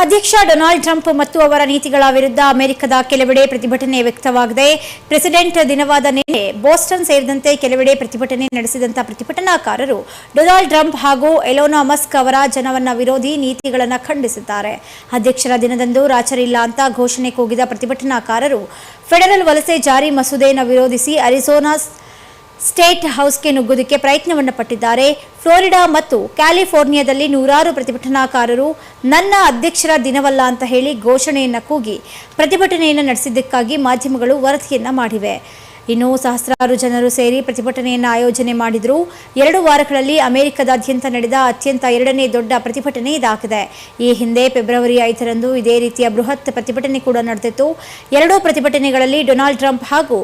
ಅಧ್ಯಕ್ಷ ಡೊನಾಲ್ಡ್ ಟ್ರಂಪ್ ಮತ್ತು ಅವರ ನೀತಿಗಳ ವಿರುದ್ಧ ಅಮೆರಿಕದ ಕೆಲವೆಡೆ ಪ್ರತಿಭಟನೆ ವ್ಯಕ್ತವಾಗಿದೆ. ಪ್ರೆಸಿಡೆಂಟ್ ದಿನವಾದ ನಿನ್ನೆ ಬೋಸ್ಟನ್ ಸೇರಿದಂತೆ ಕೆಲವೆಡೆ ಪ್ರತಿಭಟನೆ ನಡೆಸಿದಂತ ಪ್ರತಿಭಟನಾಕಾರರು ಡೊನಾಲ್ಡ್ ಟ್ರಂಪ್ ಹಾಗೂ ಎಲೋನಾ ಮಸ್ಕ್ ಅವರ ಜನವನ್ನ ವಿರೋಧಿ ನೀತಿಗಳನ್ನು ಖಂಡಿಸಿದ್ದಾರೆ. ಅಧ್ಯಕ್ಷರ ದಿನದಂದು ರಾಚರಿಲ್ಲ ಅಂತ ಘೋಷಣೆ ಕೂಗಿದ ಪ್ರತಿಭಟನಾಕಾರರು, ಫೆಡರಲ್ ವಲಸೆ ಜಾರಿ ಮಸೂದೆಯನ್ನು ವಿರೋಧಿಸಿ ಅರಿಜೋನಾ ಸ್ಟೇಟ್ ಹೌಸ್ಗೆ ನುಗ್ಗುವುದಕ್ಕೆ ಪ್ರಯತ್ನವನ್ನು ಪಟ್ಟಿದ್ದಾರೆ. ಫ್ಲೋರಿಡಾ ಮತ್ತು ಕ್ಯಾಲಿಫೋರ್ನಿಯಾದಲ್ಲಿ ನೂರಾರು ಪ್ರತಿಭಟನಾಕಾರರು ನನ್ನ ಅಧ್ಯಕ್ಷರ ದಿನವಲ್ಲ ಅಂತ ಹೇಳಿ ಘೋಷಣೆಯನ್ನು ಕೂಗಿ ಪ್ರತಿಭಟನೆಯನ್ನು ನಡೆಸಿದ್ದಕ್ಕಾಗಿ ಮಾಧ್ಯಮಗಳು ವರದಿಯನ್ನು ಮಾಡಿವೆ. ಇನ್ನು ಸಹಸ್ರಾರು ಜನರು ಸೇರಿ ಪ್ರತಿಭಟನೆಯನ್ನು ಆಯೋಜನೆ ಮಾಡಿದ್ರು. ಎರಡು ವಾರಗಳಲ್ಲಿ ಅಮೆರಿಕದಾದ್ಯಂತ ನಡೆದ ಅತ್ಯಂತ ಎರಡನೇ ದೊಡ್ಡ ಪ್ರತಿಭಟನೆ ಇದಾಗಿದೆ. ಈ ಹಿಂದೆ ಫೆಬ್ರವರಿ ಐದರಂದು ಇದೇ ರೀತಿಯ ಬೃಹತ್ ಪ್ರತಿಭಟನೆ ಕೂಡ ನಡೆದಿತ್ತು. ಎರಡೂ ಪ್ರತಿಭಟನೆಗಳಲ್ಲಿ ಡೊನಾಲ್ಡ್ ಟ್ರಂಪ್ ಹಾಗೂ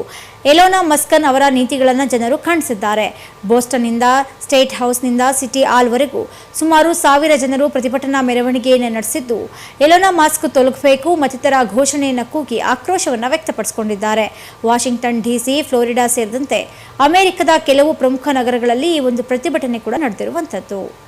ಎಲೋನಾ ಮಸ್ಕನ್ ಅವರ ನೀತಿಗಳನ್ನು ಜನರು ಖಂಡಿಸಿದ್ದಾರೆ. ಬೋಸ್ಟನ್ನಿಂದ, ಸ್ಟೇಟ್ ಹೌಸ್ನಿಂದ, ಸಿಟಿ ಆಲ್ವರೆಗೂ ಸುಮಾರು ಸಾವಿರ ಜನರು ಪ್ರತಿಭಟನಾ ಮೆರವಣಿಗೆಯನ್ನು ನಡೆಸಿದ್ದು, ಎಲೋನಾ ಮಾಸ್ಕ್ ತೊಲಗಬೇಕು ಮತ್ತಿತರ ಘೋಷಣೆಯನ್ನು ಕೂಗಿ ಆಕ್ರೋಶವನ್ನು ವ್ಯಕ್ತಪಡಿಸಿಕೊಂಡಿದ್ದಾರೆ. ವಾಷಿಂಗ್ಟನ್ ಡಿಸಿ ಫ್ಲೋರಿಡಾ ಸೇರಿದಂತೆ ಅಮೆರಿಕದ ಕೆಲವು ಪ್ರಮುಖ ನಗರಗಳಲ್ಲಿ ಈ ಒಂದು ಪ್ರತಿಭಟನೆ ಕೂಡ ನಡೆದಿರುವಂಥದ್ದು.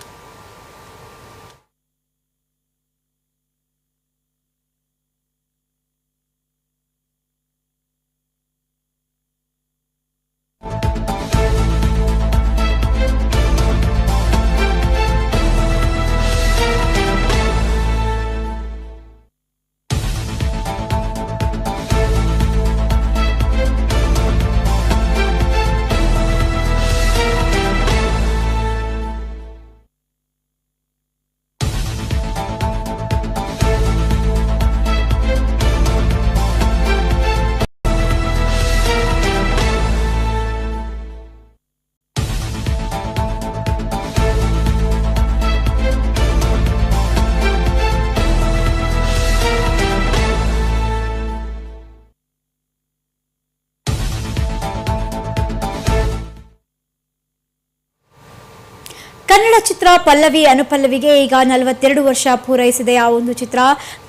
ಕನ್ನಡ ಚಿತ್ರ ಪಲ್ಲವಿ ಅನುಪಲ್ಲವಿಗೆ ಈಗ ನಲವತ್ತೆರಡು ವರ್ಷ ಪೂರೈಸಿದೆ. ಆ ಒಂದು ಚಿತ್ರ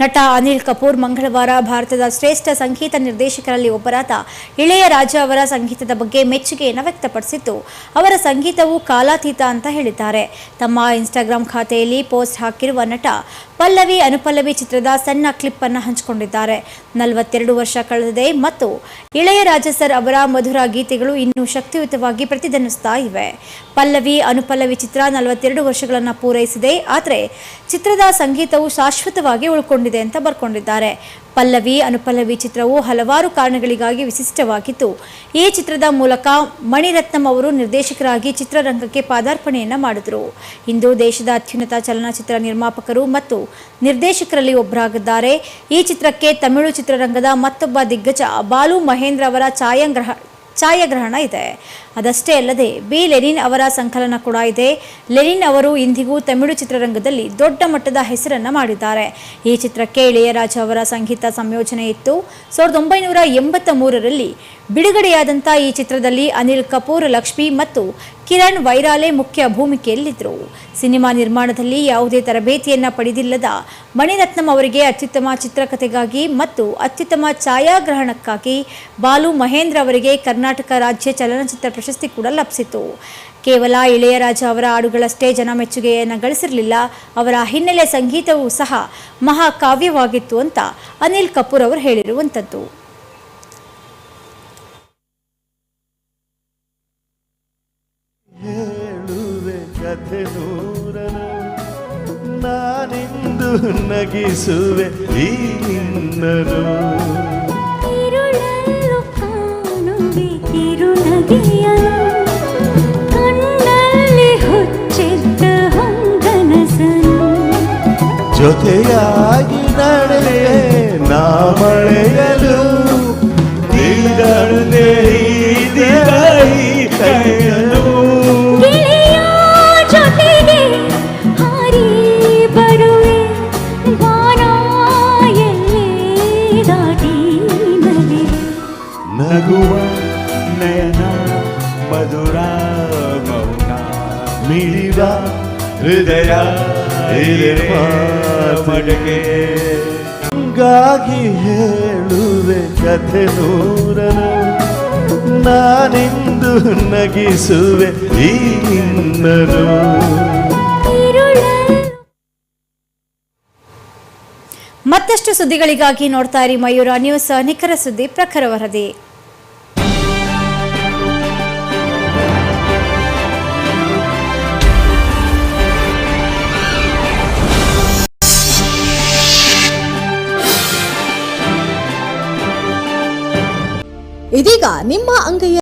ನಟ ಅನಿಲ್ ಕಪೂರ್ ಮಂಗಳವಾರ ಭಾರತದ ಶ್ರೇಷ್ಠ ಸಂಗೀತ ನಿರ್ದೇಶಕರಲ್ಲಿ ಒಬ್ಬರಾದ ಇಳೆಯ ರಾಜ ಅವರ ಸಂಗೀತದ ಬಗ್ಗೆ ಮೆಚ್ಚುಗೆಯನ್ನು ವ್ಯಕ್ತಪಡಿಸಿದ್ದು ಅವರ ಸಂಗೀತವು ಕಾಲಾತೀತ ಅಂತ ಹೇಳಿದ್ದಾರೆ. ತಮ್ಮ ಇನ್ಸ್ಟಾಗ್ರಾಂ ಖಾತೆಯಲ್ಲಿ ಪೋಸ್ಟ್ ಹಾಕಿರುವ ನಟ ಪಲ್ಲವಿ ಅನುಪಲ್ಲವಿ ಚಿತ್ರದ ಸಣ್ಣ ಕ್ಲಿಪ್ ಅನ್ನು ಹಂಚಿಕೊಂಡಿದ್ದಾರೆ. ನಲವತ್ತೆರಡು ವರ್ಷ ಕಳೆದಿದೆ ಮತ್ತು ಇಳೆಯ ರಾಜ ಸರ್ ಅವರ ಮಧುರ ಗೀತೆಗಳು ಇನ್ನೂ ಶಕ್ತಿಯುತವಾಗಿ ಪ್ರತಿಧ್ವನಿಸ್ತಾ ಇವೆ. ಪಲ್ಲವಿ, ಅನುಪಲ್ಲವಿ ಚಿತ್ರ ನಲವತ್ತೆರಡು ವರ್ಷಗಳನ್ನು ಪೂರೈಸಿದೆ. ಆದರೆ ಚಿತ್ರದ ಸಂಗೀತವು ಶಾಶ್ವತವಾಗಿ ಉಳ್ಕೊಂಡಿದೆ ಅಂತ ಬರ್ಕೊಂಡಿದ್ದಾರೆ. ಪಲ್ಲವಿ, ಅನುಪಲ್ಲವಿ ಚಿತ್ರವು ಹಲವಾರು ಕಾರಣಗಳಿಗಾಗಿ ವಿಶಿಷ್ಟವಾಗಿತ್ತು. ಈ ಚಿತ್ರದ ಮೂಲಕ ಮಣಿರತ್ನಂ ಅವರು ನಿರ್ದೇಶಕರಾಗಿ ಚಿತ್ರರಂಗಕ್ಕೆ ಪಾದಾರ್ಪಣೆಯನ್ನು ಮಾಡಿದರು. ಇಂದು ದೇಶದ ಅತ್ಯುನ್ನತ ಚಲನಚಿತ್ರ ನಿರ್ಮಾಪಕರು ಮತ್ತು ನಿರ್ದೇಶಕರಲ್ಲಿ ಒಬ್ಬರಾಗಿದ್ದಾರೆ ಈ ಚಿತ್ರಕ್ಕೆ ತಮಿಳು ಚಿತ್ರರಂಗದ ಮತ್ತೊಬ್ಬ ದಿಗ್ಗಜ ಬಾಲು ಮಹೇಂದ್ರ ಅವರ ಛಾಯಾಗ್ರಹ ಛಾಯಾಗ್ರಹಣ ಇದೆ. ಅದಷ್ಟೇ ಅಲ್ಲದೆ ಬಿ. ಲೆನಿನ್ ಅವರ ಸಂಕಲನ ಕೂಡ ಇದೆ. ಲೆನಿನ್ ಅವರು ಇಂದಿಗೂ ತಮಿಳು ಚಿತ್ರರಂಗದಲ್ಲಿ ದೊಡ್ಡ ಮಟ್ಟದ ಹೆಸರನ್ನು ಮಾಡಿದ್ದಾರೆ. ಈ ಚಿತ್ರಕ್ಕೆ ಇಳೆಯರಾಜ ಅವರ ಸಂಗೀತ ಸಂಯೋಜನೆ ಇತ್ತು. ಸಾವಿರದ ಒಂಬೈನೂರ ಎಂಬತ್ತ ಮೂರರಲ್ಲಿ ಬಿಡುಗಡೆಯಾದಂಥ ಈ ಚಿತ್ರದಲ್ಲಿ ಅನಿಲ್ ಕಪೂರ್, ಲಕ್ಷ್ಮಿ ಮತ್ತು ಕಿರಣ್ ವೈರಾಲೆ ಮುಖ್ಯ ಭೂಮಿಕೆಯಲ್ಲಿದ್ದರು ಸಿನಿಮಾ ನಿರ್ಮಾಣದಲ್ಲಿ ಯಾವುದೇ ತರಬೇತಿಯನ್ನು ಪಡೆದಿಲ್ಲದ ಮಣಿರತ್ನಂ ಅವರಿಗೆ ಅತ್ಯುತ್ತಮ ಚಿತ್ರಕಥೆಗಾಗಿ ಮತ್ತು ಅತ್ಯುತ್ತಮ ಛಾಯಾಗ್ರಹಣಕ್ಕಾಗಿ ಬಾಲು ಮಹೇಂದ್ರ ಅವರಿಗೆ ಕರ್ನಾಟಕ ರಾಜ್ಯ ಚಲನಚಿತ್ರ ಪ್ರಶಸ್ತಿ ಕೂಡ ಲಭಿಸಿತು ಕೇವಲ ಇಳೆಯರಾಜ ಅವರ ಹಾಡುಗಳಷ್ಟೇ ಜನ ಮೆಚ್ಚುಗೆಯನ್ನು ಗಳಿಸಿರಲಿಲ್ಲ, ಅವರ ಹಿನ್ನೆಲೆ ಸಂಗೀತವೂ ಸಹ ಮಹಾಕಾವ್ಯವಾಗಿತ್ತು ಅಂತ ಅನಿಲ್ ಕಪೂರ್ ಅವರು ಹೇಳಿರುವಂಥದ್ದು ಪರಗಿಸುವೆ ಈ ನಿನ್ನನು ತಿರುಳಲು ಕಾಣುವೆ ತಿರುನಗೆಯ ಕಣ್ಣಲ್ಲಿ ಹುಚ್ಚಿದ್ದ ಹೊಂಗನಸನು ಜೊತೆಯಾಗಿ ನಡೆಯೇ ನಾ ಮಳೆಯ ನಗುವ ನಯನ ಮಧುರ ಮೌನ ಮಿಳಿವ ಹೃದಯ ಇರುವ ಮಡಕೆ. ಗಾಗಿ ಹೇಳುವೆ ಕಥೆ ನೂರನು. ನಾನೆಂದು ನಗಿಸುವೆ ಈ ಮತ್ತಷ್ಟು ಸುದ್ದಿಗಳಿಗಾಗಿ ನೋಡ್ತಾ ಇರಿ ಮಯೂರ ನ್ಯೂಸ್, ನಿಖರ ಸುದ್ದಿ ಪ್ರಖರ ವರದಿ. ಇದೀಗ ನಿಮ್ಮ ಅಂಗೈಯ